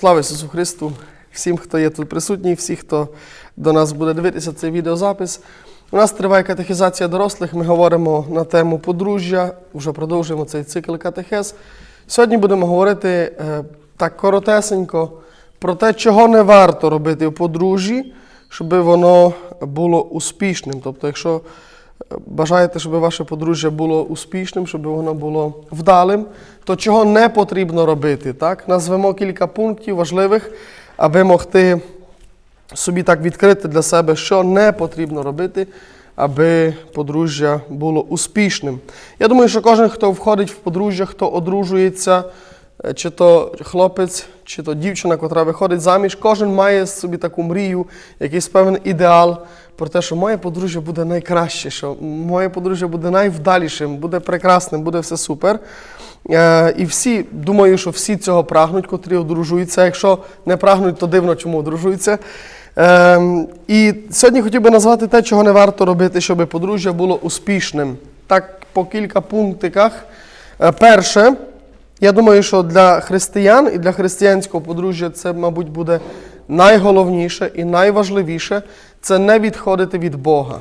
Слава Ісусу Христу! Всім, хто є тут присутній, всі, хто до нас буде дивитися цей відеозапис. У нас триває катехізація дорослих. Ми говоримо на тему подружжя, вже продовжуємо цей цикл катехез. Сьогодні будемо говорити е, так коротесенько про те, чого не варто робити в подружжі, щоб воно було успішним. Тобто, якщо бажаєте, щоб ваше подружжя було успішним, щоб воно було вдалим, то чого не потрібно робити? Так? Назвемо кілька пунктів важливих, аби могти собі так відкрити для себе, що не потрібно робити, аби подружжя було успішним. Я думаю, що кожен, хто входить в подружжя, хто одружується, чи то хлопець, чи то дівчина, котра виходить заміж, кожен має собі таку мрію, якийсь певний ідеал про те, що моє подружжя буде найкраще, що моє подружжя буде найвдалішим, буде прекрасним, буде все супер. Е, І всі, думаю, що всі цього прагнуть, котрі одружуються. Якщо не прагнуть, то дивно, чому одружуються. Ем, І сьогодні хотів би назвати те, чого не варто робити, щоб подружжя було успішним. Так, по кілька пунктиках. Е, Перше, я думаю, що для християн і для християнського подружжя це, мабуть, буде найголовніше і найважливіше це не відходити від Бога.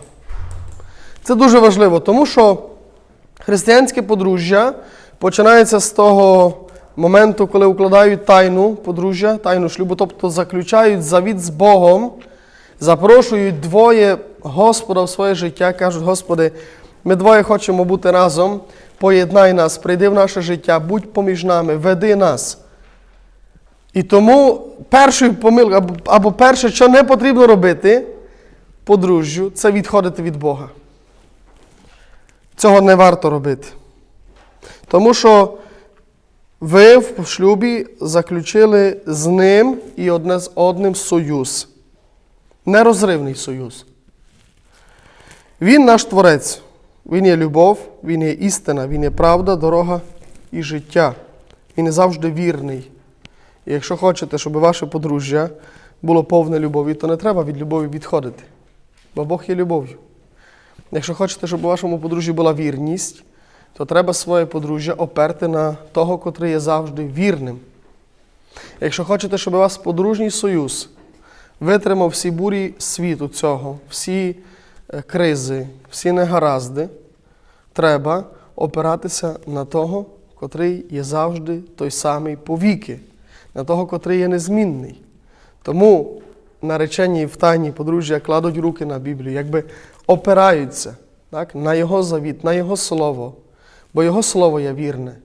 Це дуже важливо, тому що християнське подружжя починається з того моменту, коли укладають тайну подружжя, тайну шлюбу, тобто заключають завіт з Богом, запрошують двоє Господа в своє життя, кажуть, Господи, ми двоє хочемо бути разом, поєднай нас, прийди в наше життя, будь поміж нами, веди нас. І тому першою помилкою, або, або перше, що не потрібно робити подружжю, це відходити від Бога. Цього не варто робити. Тому що ви в шлюбі заключили з ним і одне з одним союз. Нерозривний союз. Він наш творець. Він є любов, він є істина, він є правда, дорога і життя. Він завжди вірний. І якщо хочете, щоб ваше подружжя було повне любові, то не треба від любові відходити. Бо Бог є любов'ю. Якщо хочете, щоб у вашому подружжі була вірність, то треба своє подружжя оперти на того, котрий є завжди вірним. Якщо хочете, щоб у вас подружній союз витримав всі бурі світу цього, всі е, кризи, всі негаразди, треба опиратися на того, котрий є завжди той самий повіки, на того, котрий є незмінний. Тому наречені в тайні подружжя кладуть руки на Біблію, якби опираються так, на Його завіт, на Його слово, бо Його слово є вірне.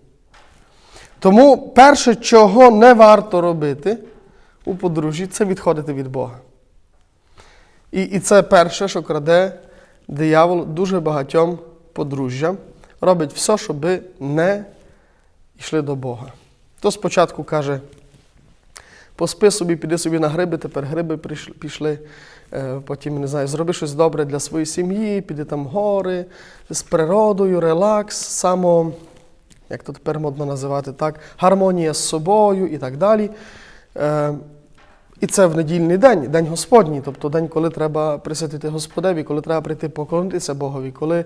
Тому перше, чого не варто робити у подружжі, це відходити від Бога. І, і це перше, що краде диявол дуже багатьом подружжям, робить все, щоб не йшли до Бога. То спочатку каже, поспи собі, піди собі на гриби, тепер гриби пішли. Е, Потім, не знаю, зроби щось добре для своєї сім'ї, піди там гори, з природою, релакс, само, як то тепер модно називати, так, гармонія з собою і так далі. Е, І це в недільний день, день Господній, тобто день, коли треба присвятити Господеві, коли треба прийти поклонитися Богові, коли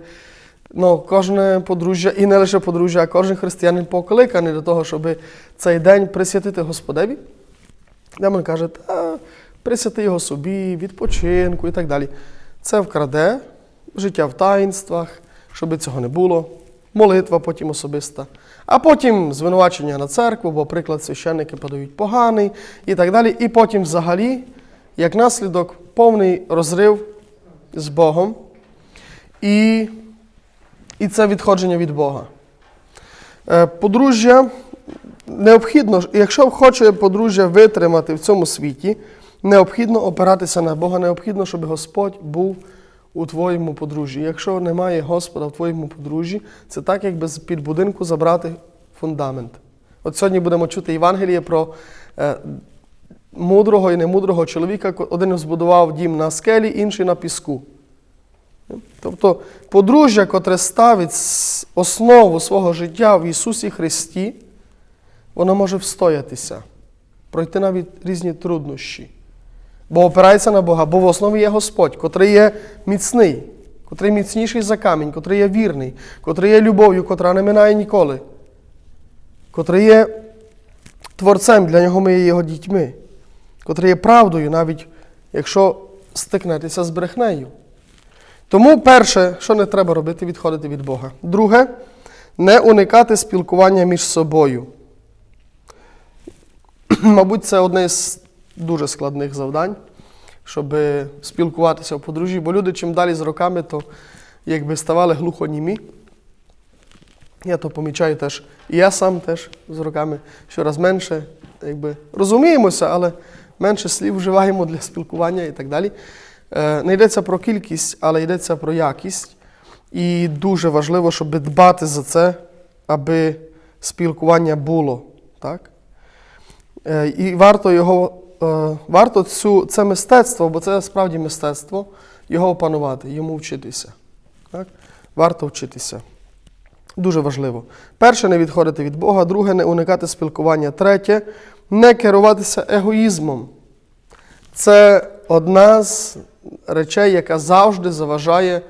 ну, кожне подружжя, і не лише подружжя, а кожен християнин покликаний до того, щоб цей день присвятити Господеві. Демон каже, та присвяти його собі, відпочинку і так далі. Це вкраде життя в таїнствах, щоб цього не було, молитва потім особиста, а потім звинувачення на церкву, бо приклад священники подають поганий і так далі. І потім взагалі, як наслідок, повний розрив з Богом і, і це відходження від Бога. Е, Подружжя необхідно, якщо хоче подружжя витримати в цьому світі, необхідно опиратися на Бога, необхідно, щоб Господь був у твоєму подружжі. Якщо немає Господа в твоєму подружжі, це так, якби з під будинку забрати фундамент. От сьогодні будемо чути Євангеліє про е, мудрого і немудрого чоловіка. Один збудував дім на скелі, інший на піску. Тобто подружжя, котре ставить основу свого життя в Ісусі Христі, воно може встоятися, пройти навіть різні труднощі. Бо опирається на Бога, бо в основі є Господь, котрий є міцний, котрий міцніший за камінь, котрий є вірний, котрий є любов'ю, котра не минає ніколи, котрий є Творцем, для нього ми є його дітьми, котрий є правдою, навіть якщо стикнетеся з брехнею. Тому перше, що не треба робити, відходити від Бога. Друге, не уникати спілкування між собою. Мабуть, це одне з дуже складних завдань, щоб спілкуватися в подружжі, бо люди чим далі з роками, то якби ставали глухонімі. Я то помічаю теж. І я сам теж з роками щораз менше якби, розуміємося, але менше слів вживаємо для спілкування і так далі. Е, Не йдеться про кількість, але йдеться про якість. І дуже важливо, щоб дбати за це, аби спілкування було. Так? Е, І варто його, е, варто цю, це мистецтво, бо це справді мистецтво, його опанувати, йому вчитися. Так? Варто вчитися. Дуже важливо. Перше, не відходити від Бога, друге, не уникати спілкування. Третє, не керуватися егоїзмом. Це одна з речей, яка завжди заважає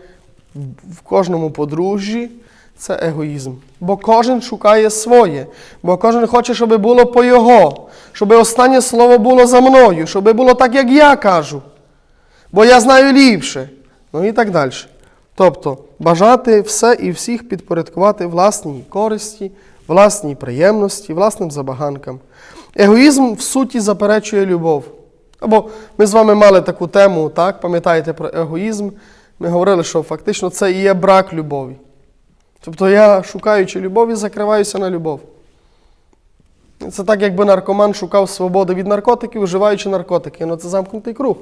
в кожному подружжі. Це егоїзм. Бо кожен шукає своє, бо кожен хоче, щоб було по його, щоб останнє слово було за мною, щоб було так, як я кажу. Бо я знаю ліпше. Ну і так далі. Тобто бажати все і всіх підпорядкувати власній користі, власній приємності, власним забаганкам. Егоїзм в суті заперечує любов. Або ми з вами мали таку тему, так, пам'ятаєте про егоїзм. Ми говорили, що фактично це і є брак любові. Тобто я, шукаючи любові, закриваюся на любов. Це так, якби наркоман шукав свободи від наркотиків, вживаючи наркотики. Ну це замкнутий круг.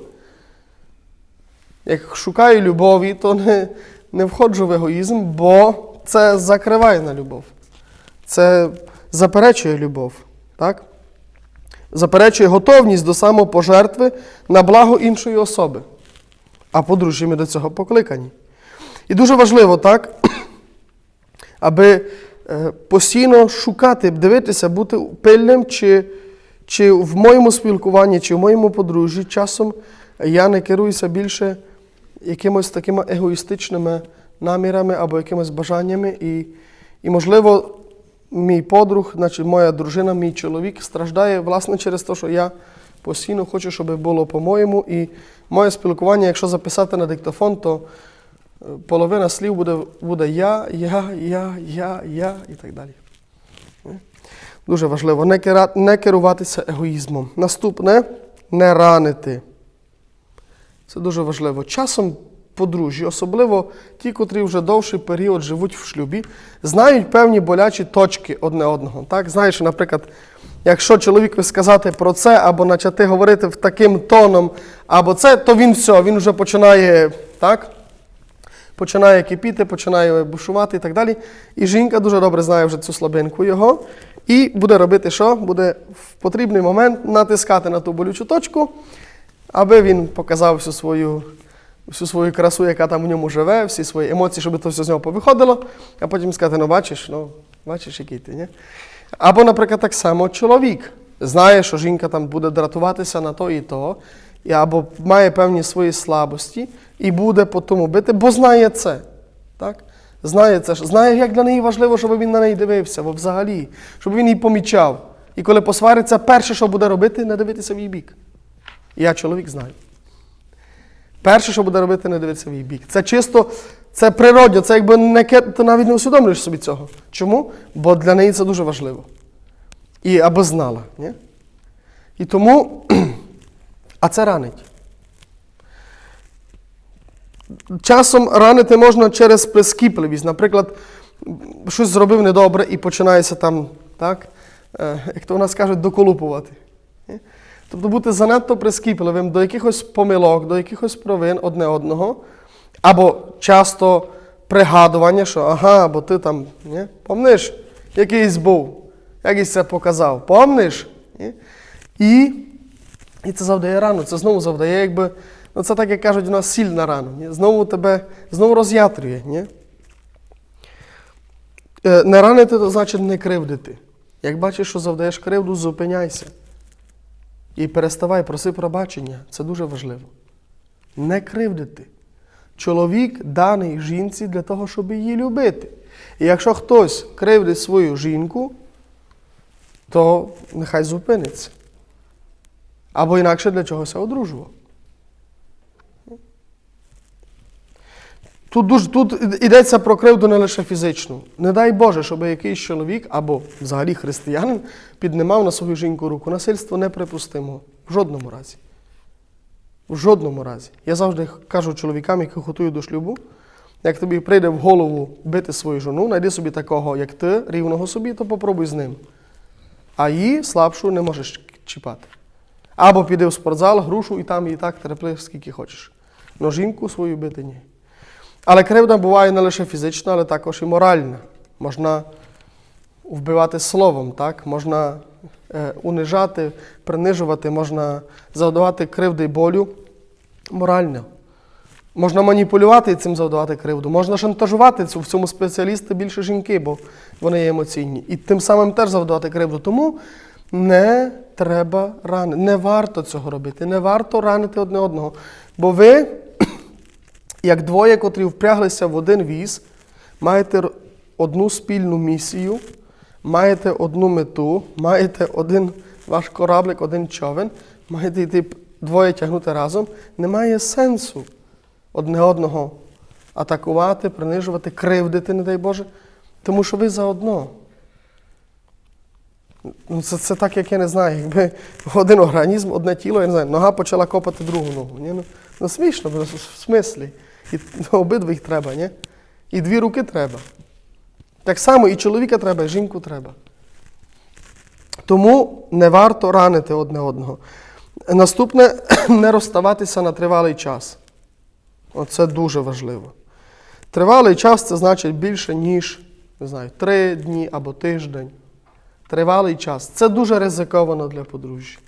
Як шукаю любові, то не, не входжу в егоїзм, бо це закриває на любов. Це заперечує любов. Так? Заперечує готовність до самопожертви на благо іншої особи. А подружжя ми до цього покликані. І дуже важливо, так, аби е, постійно шукати, дивитися, бути пильним, чи, чи в моєму спілкуванні, чи в моєму подружжі часом я не керуюся більше якимось такими егоїстичними намірами або якимись бажаннями. І, і можливо, мій подруг, значить, моя дружина, мій чоловік страждає власне через те, що я постійно хочу, щоб було по-моєму. І моє спілкування, якщо записати на диктофон, то е, половина слів буде, буде я, я, я, я, я і так далі. Е? Дуже важливо не керуватися егоїзмом. Наступне не ранити. Це дуже важливо. Часом подружжі, особливо ті, котрі вже довший період живуть в шлюбі, знають певні болячі точки одне одного. Так? Знаєш, наприклад, якщо чоловік сказати про це, або почати говорити в таким тоном, або це, то він все, він вже починає так? Починає кипіти, починає бушувати і так далі. І жінка дуже добре знає вже цю слабинку його. І буде робити що? Буде в потрібний момент натискати на ту болючу точку, аби він показав всю свою, всю свою красу, яка там в ньому живе, всі свої емоції, щоб то все з нього повиходило, а потім сказати, ну бачиш, ну, бачиш, який ти, ні? Або, наприклад, так само чоловік знає, що жінка там буде дратуватися на то і то, і або має певні свої слабості і буде по тому бити, бо знає це. Так? Знає це, знає, як для неї важливо, щоб він на неї дивився, бо взагалі, щоб він її помічав. І коли посвариться, перше, що буде робити, не дивитися в її бік. Я чоловік знаю. Перше, що буде робити, не дивитися в її бік. Це чисто, це природньо, це якби не ти навіть не усвідомлюєш собі цього. Чому? Бо для неї це дуже важливо. І аби знала. Ні? І тому, а це ранить. Часом ранити можна через прискіпливість. Наприклад, щось зробив недобре і починається там, так, е, як то у нас кажуть, доколупувати. Тобто бути занадто прискіпливим до якихось помилок, до якихось провин одне одного, або часто пригадування, що ага, бо ти там, ні? помниш, якийсь був, якийсь це показав, помниш? Ні? І, і це завдає рану, це знову завдає, якби, ну це так, як кажуть, у нас сіль на рану. Ні? Знову тебе знову роз'ятрює. Ні? Е, Не ранити, то значить не кривдити. Як бачиш, що завдаєш кривду, зупиняйся. І переставай, проси пробачення. Це дуже важливо. Не кривдити. Чоловік даний жінці для того, щоб її любити. І якщо хтось кривдить свою жінку, то нехай зупиниться. Або інакше для чогось одружував. Тут, дуже, тут йдеться про кривду не лише фізичну. Не дай Боже, щоб якийсь чоловік або взагалі християнин піднімав на свою жінку руку. Насильство неприпустимо. В жодному разі. В жодному разі. Я завжди кажу чоловікам, які готують до шлюбу, як тобі прийде в голову бити свою жону, знайди собі такого, як ти, рівного собі, то попробуй з ним. А її слабшу не можеш чіпати. Або піди в спортзал, грушу і там її так терпли, скільки хочеш. Но жінку свою бити ні. Але кривда буває не лише фізична, але також і моральна. Можна вбивати словом, так? можна е, унижати, принижувати, можна завдавати кривди і болю морально. Можна маніпулювати і цим завдавати кривду, можна шантажувати Цю- в цьому спеціалісти більше жінки, бо вони є емоційні. І тим самим теж завдавати кривду. Тому не треба ранити. Не варто цього робити. Не варто ранити одне одного. Бо ви, як двоє, котрі впряглися в один віз, маєте одну спільну місію, маєте одну мету, маєте один ваш кораблик, один човен, маєте йти двоє тягнути разом. Немає сенсу одне одного атакувати, принижувати, кривдити, не дай Боже, тому що ви заодно. Ну, це, це так, як я не знаю, якби один організм, одне тіло, я не знаю, нога почала копати другу ногу. Ні? Ну, ну смішно, в смислі. І обидва їх треба, ні? І дві руки треба. Так само і чоловіка треба, і жінку треба. Тому не варто ранити одне одного. Наступне не розставатися на тривалий час. Оце дуже важливо. Тривалий час це значить більше, ніж не знаю, три дні або тиждень. Тривалий час. Це дуже ризиковано для подружжя.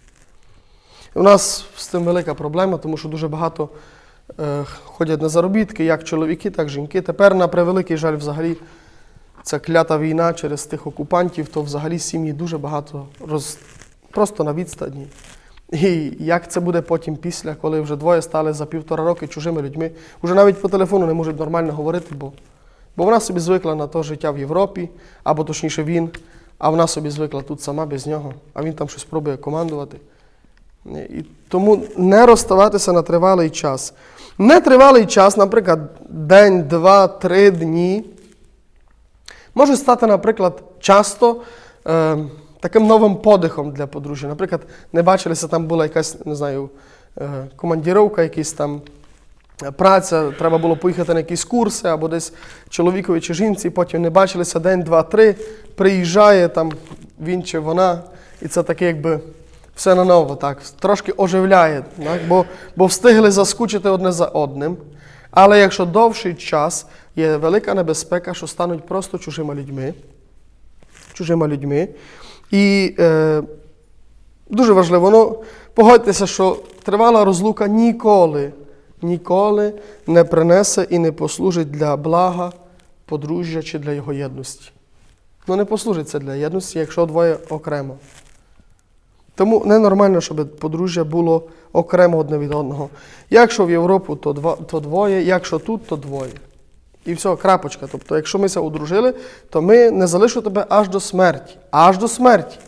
У нас з цим велика проблема, тому що дуже багато ходять на заробітки, як чоловіки, так і жінки. Тепер, на превеликий жаль, взагалі, ця клята війна через тих окупантів, то взагалі сім'ї дуже багато роз... просто на відстані. І як це буде потім після, коли вже двоє стали за півтора роки чужими людьми, вже навіть по телефону не можуть нормально говорити, бо, бо вона собі звикла на то життя в Європі, або точніше він, а вона собі звикла тут сама без нього, а він там щось пробує командувати. І тому не розставатися на тривалий час. Нетривалий час, наприклад, день, два, три дні, може стати, наприклад, часто е, таким новим подихом для подружжя. Наприклад, не бачилися, там була якась, не знаю, е, командіровка, якісь там е, праця, треба було поїхати на якісь курси або десь чоловікові чи жінці, потім не бачилися день, два, три, приїжджає там він чи вона, і це таке якби. Все наново, так, трошки оживляє, так? Бо, бо встигли заскучити одне за одним. Але якщо довший час, є велика небезпека, що стануть просто чужими людьми. Чужими людьми. І е, дуже важливо, ну, погодьтеся, що тривала розлука ніколи, ніколи не принесе і не послужить для блага подружжя чи для його єдності. Ну, не послужить це для єдності, якщо двоє окремо. Тому ненормально, щоб подружжя було окремо одне від одного. Якщо в Європу, то, два, то двоє, якщо тут, то двоє. І все, крапочка. Тобто, якщо ми ся одружили, то ми не залишу тебе аж до смерті. Аж до смерті.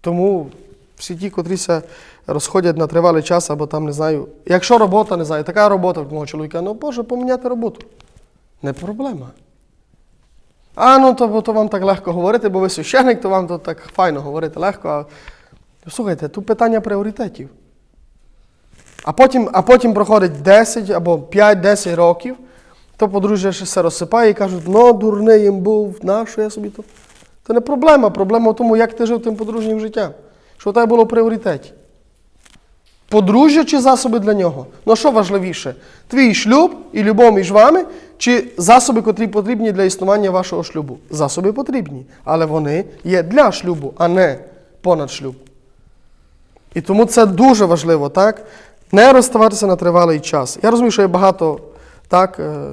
Тому всі ті, котрі ся розходять на тривалий час, або там не знаю. Якщо робота, не знаю, така робота в мого чоловіка, ну Боже, поміняти роботу. Не проблема. А ну то, то вам так легко говорити, бо ви священник, то вам то так файно говорити легко. А... Слухайте, тут питання пріоритетів. А потім, а потім проходить 10 або 5-10 років, то подружжя ще все розсипає і кажуть, ну, дурний їм був, на що я собі то. Це не проблема. Проблема в тому, як ти жив тим подружнім життям. Що в тебе було в пріоритеті. Подружжя чи засоби для нього? Ну що важливіше? Твій шлюб і любов між вами, чи засоби, котрі потрібні для існування вашого шлюбу? Засоби потрібні, але вони є для шлюбу, а не понад шлюб. І тому це дуже важливо, так? Не розставатися на тривалий час. Я розумію, що є багато так, е,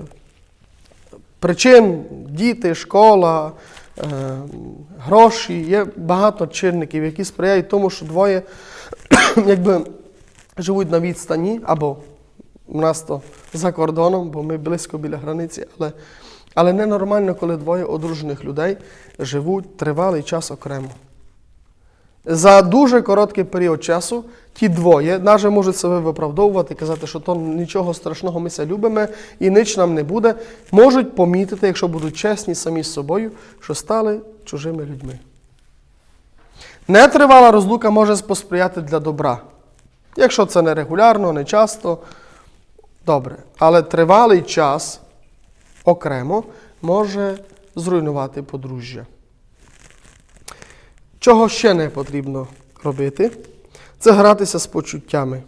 причин, діти, школа, е, гроші, є багато чинників, які сприяють тому, що двоє якби живуть на відстані, або у нас то за кордоном, бо ми близько біля границі, але, Але ненормально, коли двоє одружених людей живуть тривалий час окремо. За дуже короткий період часу ті двоє навіть можуть себе виправдовувати, казати, що то нічого страшного, ми ся любимо і ніч нам не буде. Можуть помітити, якщо будуть чесні самі з собою, що стали чужими людьми. Нетривала розлука може посприяти для добра. Якщо це не регулярно, не часто, добре. Але тривалий час окремо може зруйнувати подружжя. Чого ще не потрібно робити, це гратися з почуттями.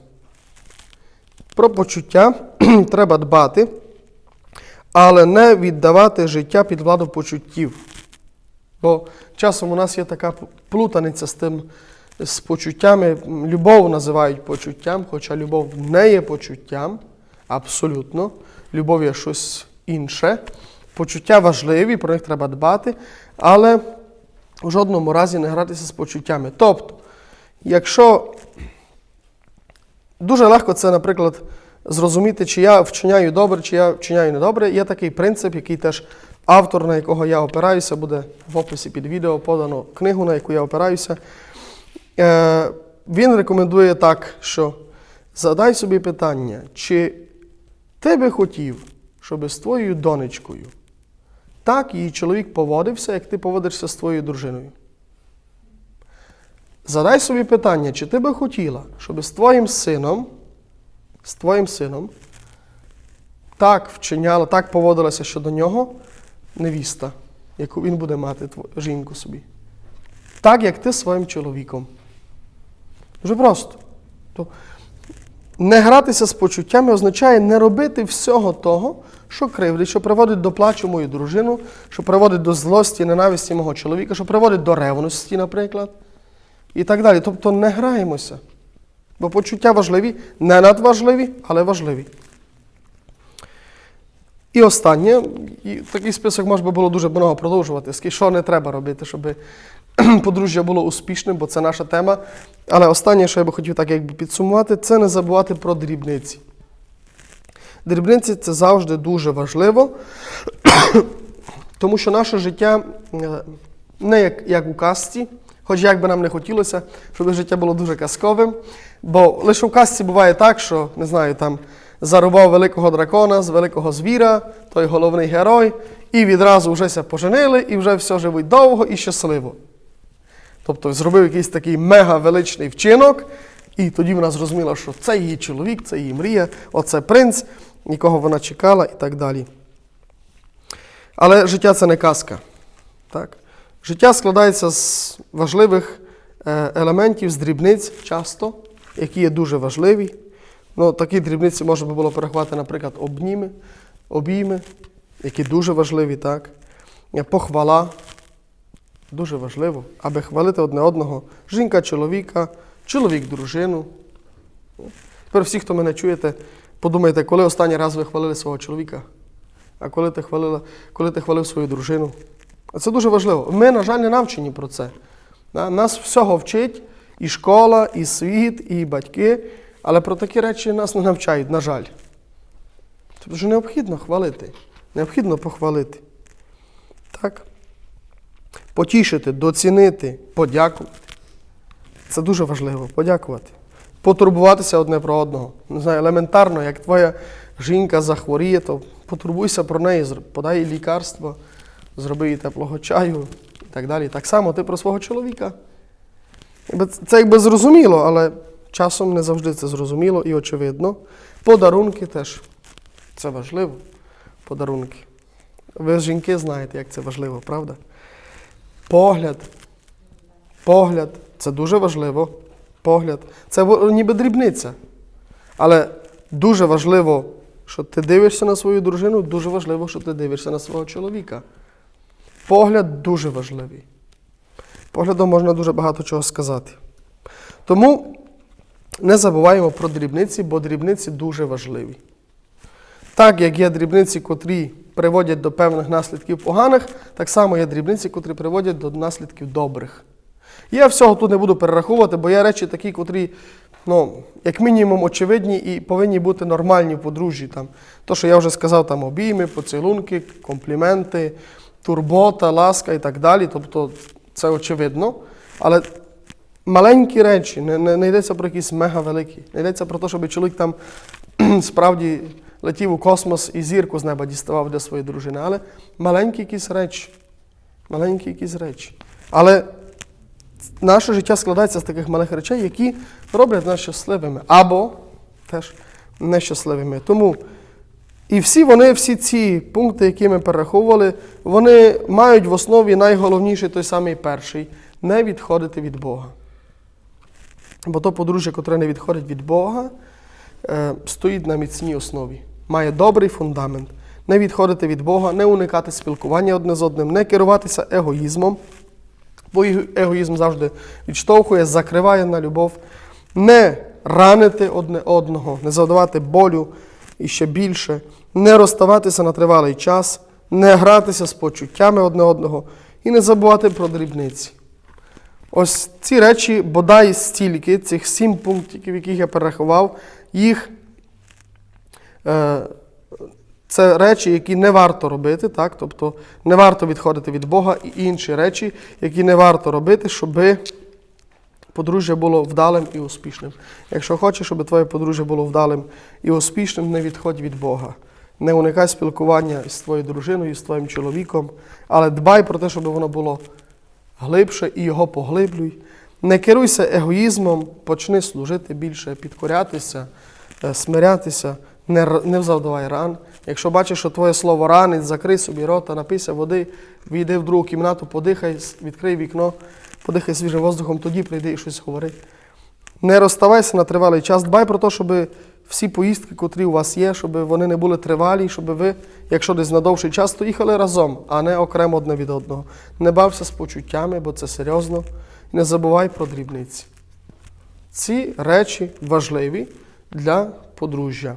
Про почуття треба дбати, але не віддавати життя під владу почуттів. Бо часом у нас є така плутаниця з тим, з почуттями. Любов називають почуттям, хоча любов не є почуттям. Абсолютно. Любов є щось інше. Почуття важливі, про них треба дбати, але в жодному разі не гратися з почуттями. Тобто, якщо дуже легко це, наприклад, зрозуміти, чи я вчиняю добре, чи я вчиняю недобре, є такий принцип, який теж автор, на якого я опираюся, буде в описі під відео подано книгу, на яку я опираюся. Е, Він рекомендує так, що задай собі питання, чи ти би хотів, щоб з твоєю донечкою так її чоловік поводився, як ти поводишся з твоєю дружиною. Задай собі питання, чи ти би хотіла, щоб з твоїм сином, з твоїм сином так вчиняла, так поводилася щодо нього невіста, яку він буде мати жінку собі. Так, як ти своїм чоловіком. Дуже просто. То не гратися з почуттями означає не робити всього того, що кривдить, що приводить до плачу мою дружину, що приводить до злості, ненависті мого чоловіка, що приводить до ревності, наприклад. І так далі. Тобто не граємося. Бо почуття важливі, не надважливі, але важливі. І останнє, і такий список може би було дуже много продовжувати, що не треба робити, щоб подружжя було успішним, бо це наша тема. Але останнє, що я би хотів так якби підсумувати, це не забувати про дрібниці. Дрібниці це завжди дуже важливо, тому що наше життя е, не як, як у казці, хоч як би нам не хотілося, щоб життя було дуже казковим. Бо лише в казці буває так, що, не знаю, там зарубав великого дракона з великого звіра, той головний герой, і відразу вже ся поженили, і вже все живуть довго і щасливо. Тобто зробив якийсь такий мега величний вчинок, і тоді вона зрозуміла, що це її чоловік, це її мрія, оце принц, якого вона чекала і так далі. Але життя це не казка. Так? Життя складається з важливих е, елементів, з дрібниць часто, які є дуже важливі. Ну, такі дрібниці можна було порахувати, наприклад, обніми, обійми, які дуже важливі, так? Е, Похвала. Дуже важливо, аби хвалити одне одного. Жінка чоловіка, чоловік дружину. Тепер всі, хто мене чуєте, подумайте, коли останній раз ви хвалили свого чоловіка, а коли ти, хвалила, коли ти хвалив свою дружину. Це дуже важливо. Ми, на жаль, не навчені про це. Нас всього вчить і школа, і світ, і батьки, але про такі речі нас не навчають, на жаль. Тобто необхідно хвалити. Необхідно похвалити. Так? Потішити, доцінити, подякувати. Це дуже важливо подякувати. Потурбуватися одне про одного. Не знаю, елементарно, як твоя жінка захворіє, то потурбуйся про неї, подай їй лікарство, зроби їй теплого чаю і так далі. Так само ти про свого чоловіка. Це якби зрозуміло, але часом не завжди це зрозуміло і очевидно. Подарунки теж. Це важливо. Подарунки. Ви жінки знаєте, як це важливо, правда? Погляд. Погляд. Це дуже важливо. Погляд. Це ніби дрібниця. Але дуже важливо, що ти дивишся на свою дружину, дуже важливо, що ти дивишся на свого чоловіка. Погляд дуже важливий. Поглядом можна дуже багато чого сказати. Тому не забуваємо про дрібниці, бо дрібниці дуже важливі. Так як є дрібниці, котрі приводять до певних наслідків поганих, так само є дрібниці, котрі приводять до наслідків добрих. Я всього тут не буду перераховувати, бо є речі такі, котрі ну, як мінімум, очевидні і повинні бути нормальні в подружжі. Там. То, що я вже сказав, там обійми, поцілунки, компліменти, турбота, ласка і так далі. Тобто це очевидно. Але маленькі речі, не, не, не йдеться про якісь мега великі. Не йдеться про те, щоб чоловік там справді летів у космос і зірку з неба діставав для своєї дружини. Але маленькі якісь речі. Маленькі якісь речі. Але наше життя складається з таких малих речей, які роблять нас щасливими або теж нещасливими. Тому і всі вони, всі ці пункти, які ми перераховували, вони мають в основі найголовніший той самий перший не відходити від Бога. Бо то подружжя, котре не відходить від Бога, е, стоїть на міцній основі, має добрий фундамент. Не відходити від Бога, не уникати спілкування одне з одним, не керуватися егоїзмом, бо егоїзм завжди відштовхує, закриває на любов, не ранити одне одного, не завдавати болю і ще більше, не розставатися на тривалий час, не гратися з почуттями одне одного і не забувати про дрібниці. Ось ці речі, бодай стільки, цих сім пунктів, яких я перерахував, їх це речі, які не варто робити, так? тобто не варто відходити від Бога і інші речі, які не варто робити, щоб подружжя було вдалим і успішним. Якщо хочеш, щоб твоє подружжя було вдалим і успішним, не відходь від Бога. Не уникай спілкування з твоєю дружиною, з твоїм чоловіком, але дбай про те, щоб воно було глибше і його поглиблюй. Не керуйся егоїзмом, почни служити більше, підкорятися, е, смирятися, не, не завдавай ран. Якщо бачиш, що твоє слово ранить, закрий собі рота, напийся води, війди в другу кімнату, подихай, відкрий вікно, подихай свіжим воздухом, тоді прийди і щось говори. Не розставайся на тривалий час. Дбай про те, щоб всі поїздки, котрі у вас є, щоб вони не були тривалі, щоб ви, якщо десь на довший час, то їхали разом, а не окремо одне від одного. Не бався з почуттями, бо це серйозно. Не забувай про дрібниці. Ці речі важливі для подружжя.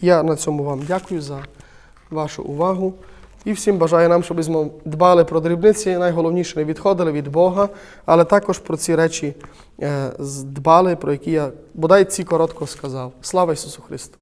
Я на цьому вам дякую за вашу увагу. І всім бажаю нам, щоб ми дбали про дрібниці, найголовніше не відходили від Бога, але також про ці речі е, дбали, про які я бодай ці коротко сказав. Слава Ісусу Христу!